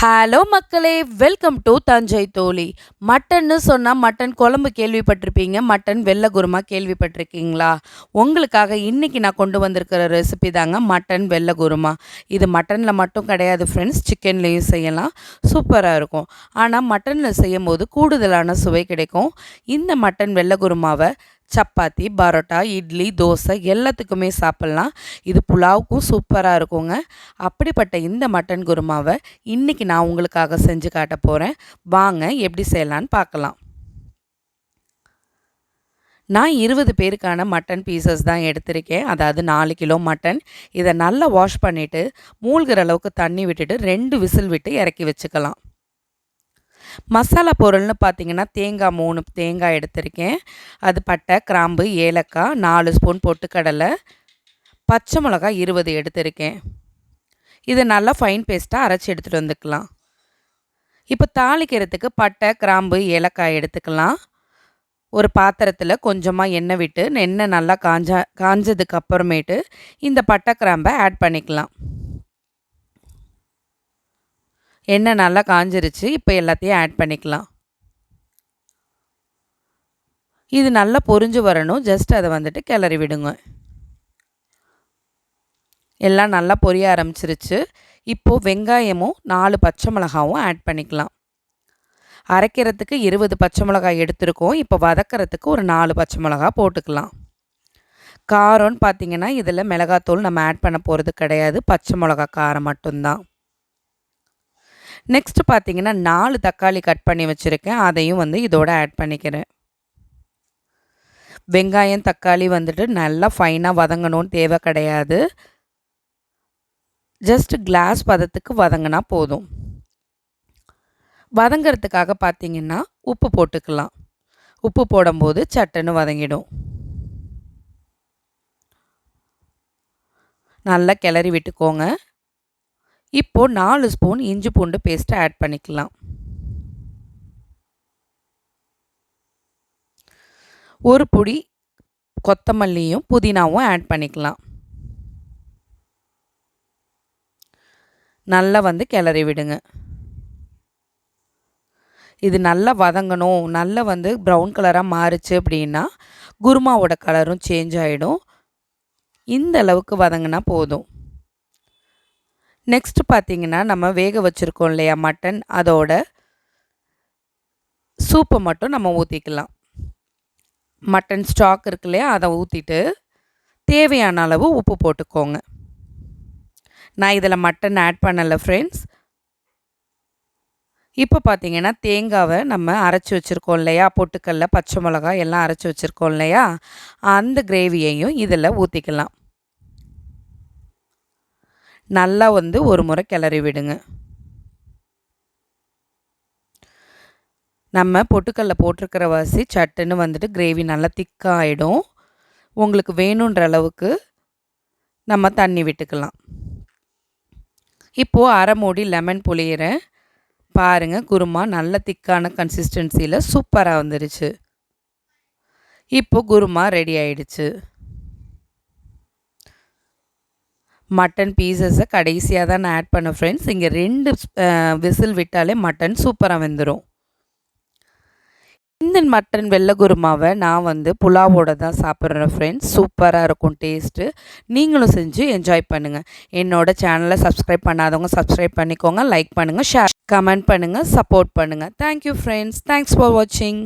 Hello மக்களே. Welcome to Thanjai தோழி. மட்டன்னு சொன்னால் மட்டன் குழம்பு கேள்விப்பட்டிருப்பீங்க. மட்டன் வெள்ளை குருமா கேள்விப்பட்டிருக்கீங்களா? உங்களுக்காக இன்றைக்கி நான் கொண்டு வந்திருக்கிற ரெசிபி தாங்க மட்டன் வெள்ளை குருமா. இது மட்டனில் மட்டும் கிடையாது ஃப்ரெண்ட்ஸ் சிக்கன்லேயும் செய்யலாம். சூப்பராக இருக்கும். ஆனால் மட்டனில் செய்யும் போது கூடுதலான சுவை கிடைக்கும். இந்த மட்டன் வெள்ளை குருமாவை சப்பாத்தி பரோட்டா இட்லி தோசை எல்லாத்துக்குமே சாப்பிட்லாம். இது புலாவுக்கும் சூப்பராக இருக்குங்க. அப்படிப்பட்ட இந்த மட்டன் குருமாவை இன்றைக்கி நான் உங்களுக்காக செஞ்சு காட்ட போகிறேன் வாங்க எப்படி செய்யலான்னு பார்க்கலாம். நான் இருபது பேருக்கான மட்டன் பீசஸ் தான் எடுத்திருக்கேன். அதாவது நாலு கிலோ மட்டன். இதை நல்லா வாஷ் பண்ணிவிட்டு மூழ்கிற அளவுக்கு தண்ணி விட்டுட்டு ரெண்டு விசில் விட்டு இறக்கி வச்சுக்கலாம். மசாலா பொருள்னு பார்த்தீங்கன்னா தேங்காய் மூணு தேங்காய் எடுத்திருக்கேன். அது பட்டை கிராம்பு ஏலக்காய் நாலு ஸ்பூன் பொட்டுக்கடலை பச்சை மிளகாய் இருபது எடுத்திருக்கேன். இதை நல்லா ஃபைன் பேஸ்ட்டாக அரைச்சி எடுத்துகிட்டு வந்துக்கலாம். இப்போ தாளிக்கிறதுக்கு பட்டை கிராம்பு ஏலக்காய் எடுத்துக்கலாம். ஒரு பாத்திரத்தில் கொஞ்சமாக எண்ணெய் விட்டு எண்ணெய் நல்லா காஞ்சா காஞ்சதுக்கு அப்புறமேட்டு இந்த பட்டை கிராம்பை ஆட் பண்ணிக்கலாம். எண்ணெய் நல்லா காஞ்சிருச்சு இப்போ எல்லாத்தையும் ஆட் பண்ணிக்கலாம். இது நல்லா பொறிஞ்சு வரணும் ஜஸ்ட் அதை வந்துட்டு கிளறி விடுங்க. எல்லாம் நல்லா பொரிய ஆரம்பிச்சிருச்சு. இப்போது வெங்காயமும் நாலு பச்சை மிளகாவும் ஆட் பண்ணிக்கலாம். அரைக்கிறதுக்கு இருபது பச்சை மிளகாய் எடுத்துருக்கோம் இப்போ வதக்கிறதுக்கு ஒரு நாலு பச்சை மிளகா போட்டுக்கலாம். காரம்னு பார்த்தீங்கன்னா இதில் மிளகாத்தூள் நம்ம ஆட் பண்ண போகிறது கிடையாது பச்சை மிளகா காரம் மட்டும்தான். நெக்ஸ்ட் பார்த்தீங்கன்னா நாலு தக்காளி கட் பண்ணி வச்சுருக்கேன். அதையும் வந்து இதோட ஆட் பண்ணிக்கிறேன். வெங்காயம் தக்காளி வந்துட்டு நல்லா ஃபைனாக வதங்கணும்னு தேவை கிடையாது. ஜஸ்ட் கிளாஸ் பதத்துக்கு வதங்கினா போதும். வதங்கிறதுக்காக பார்த்தீங்கன்னா உப்பு போட்டுக்கலாம். உப்பு போடும்போது சட்டுன்னு வதங்கிடும். நல்லா கிளறி விட்டுக்கோங்க. இப்போது நாலு ஸ்பூன் இஞ்சி பூண்டு பேஸ்ட்டை ஆட் பண்ணிக்கலாம். ஒரு பொடி கொத்தமல்லியும் புதினாவும் ஆட் பண்ணிக்கலாம். நல்லா வந்து கிளறி விடுங்க. இது நல்லா வதங்கணும். நல்லா வந்து ப்ரௌன் கலராக மாறுச்சு அப்படின்னா குருமாவோட கலரும் சேஞ்ச் ஆகிடும் இந்த அளவுக்கு வதங்கினா போதும். நெக்ஸ்ட் பார்த்திங்கன்னா நம்ம வேக வச்சுருக்கோம் இல்லையா மட்டன் அதோட சூப்பை மட்டும் நம்ம ஊற்றிக்கலாம் மட்டன் ஸ்டாக் இருக்கு இல்லையா அதை ஊற்றிட்டு தேவையான அளவு உப்பு போட்டுக்கோங்க. நான் இதில் மட்டன் ஆட் பண்ணலை ஃப்ரெண்ட்ஸ் இப்போ பார்த்தீங்கன்னா தேங்காவை நம்ம அரைச்சி வச்சுருக்கோம் இல்லையா பொட்டுக்கல்ல பச்சை மிளகா எல்லாம் அரைச்சி வச்சுருக்கோம் இல்லையா அந்த கிரேவியையும் இதில் ஊற்றிக்கலாம் நல்லா வந்து ஒரு முறை கிளறி விடுங்க. நம்ம பொட்டுக்கல்ல போட்டிருக்கிற வாசி சட்டுன்னு வந்துட்டு கிரேவி நல்லா திக்காகிடும் உங்களுக்கு வேணுன்ற அளவுக்கு நம்ம தண்ணி விட்டுக்கலாம். இப்போது அரை மூடி லெமன் புளியிறேன். பாருங்கள் குருமா நல்ல திக்கான கன்சிஸ்டன்சியில் சூப்பராக வந்துருச்சு. இப்போது குருமா ரெடி ஆயிடுச்சு. மட்டன் பீசஸை கடைசியாக தான் நான் ஆட் பண்ண ஃப்ரெண்ட்ஸ் இங்கே ரெண்டு விசில் விட்டாலே மட்டன் சூப்பராக வெந்துடும் இந்த மட்டன் வெள்ளை குருமாவை நான் வந்து புலாவோட தான் சாப்பிட்றேன் ஃப்ரெண்ட்ஸ் சூப்பராக இருக்கும் டேஸ்ட்டு நீங்களும் செஞ்சு என்ஜாய் பண்ணுங்கள் என்னோட சேனலை சப்ஸ்கிரைப் பண்ணாதவங்க சப்ஸ்கிரைப் பண்ணிக்கோங்க லைக் பண்ணுங்கள் ஷேர் கமெண்ட் பண்ணுங்கள் சப்போர்ட் பண்ணுங்கள் thank you friends thanks for வாட்சிங்